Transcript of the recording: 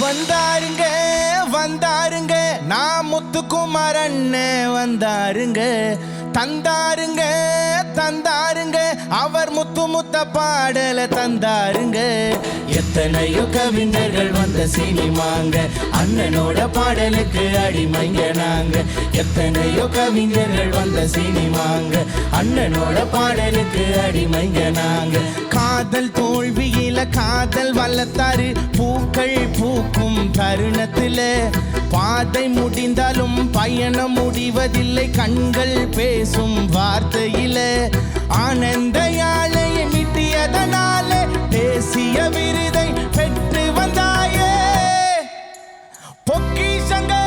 வந்தாருங்க வந்தாருங்க. நான் முத்துக்குமார் அண்ணன் வந்தாருங்க. தந்தாருங்க தந்தாருங்க. அவர் முத்து முத்த பாடல தந்தாருங்க. எத்தனையோ கவிஞர்கள் வந்த சினிமாங்க. அண்ணனோட பாடலுக்கு அடிமைங்க நாங்க. எத்தனையோ கவிஞர்கள் வந்த சினிமாங்க. அண்ணனோட பாடலுக்கு அடிமைங்க நாங்க. காதல் தோல்வியில காதல் வளர்த்தாரு. பூக்கள் பூக்கும் தருணத்துல பாதை முடிந்தாலும் பயணம் முடிவதில்லை. கண்கள் பேசும் வார்த்தையில ஆனந்த யாழையை மிட்டியதனாலே தேசிய விருதை பெற்று வந்தாயே. பொக்கிஷங்கள்